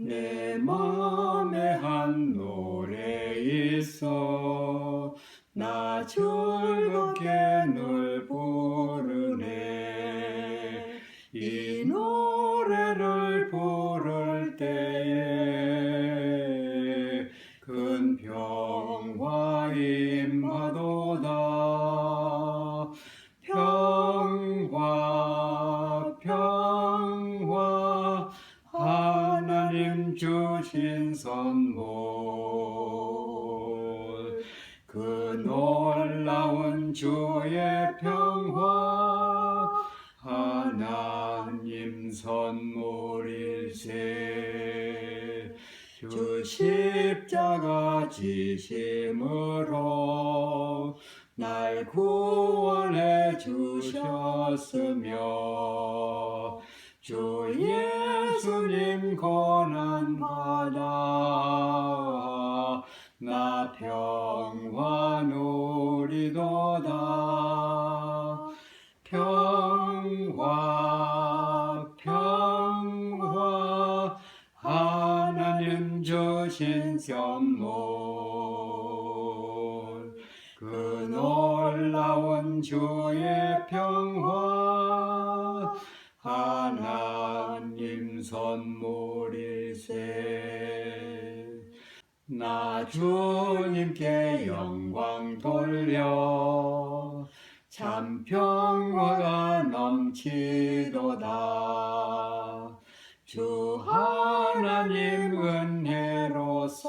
내 맘에 한 노래 있어. 나 즐겁게 늘 부르네. 이 노래를 부를 때에 큰 평화 임하도다. 평화 평화 하나님 주신 선물 그 놀라운 주의 평화 하나님 선물일세. 주 십자가 지심으로 날 구원해 주셨으며 주예 수님 고난 받아. 나 평화 누리도다. 평화 평화. 하나님 주신 선물. 그 놀라운 주의 평화 하나님 선물일세. 나 주님께 영광 돌려. 참 평화가 넘치도다. 주 하나님 은혜로서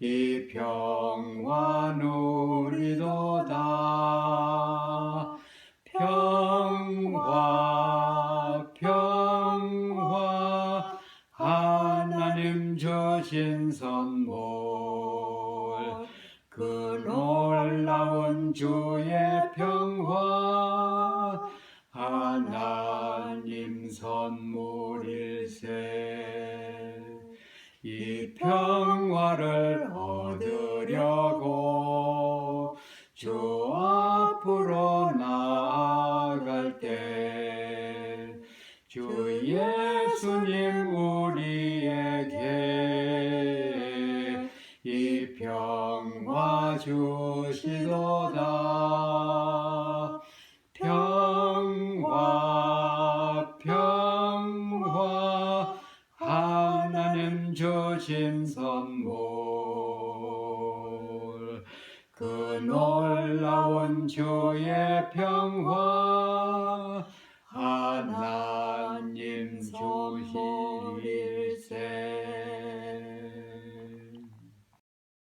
이 평화 누리도다 평화 평화 하나님 주신 선물. 그 놀라운 주의 평화 하나님 선물일세. 이 평화를 얻으려고 주 주시도다. 평화 평화. 하나님 주신 선물. 그 놀라운 주의 평화. 하나님 주실 세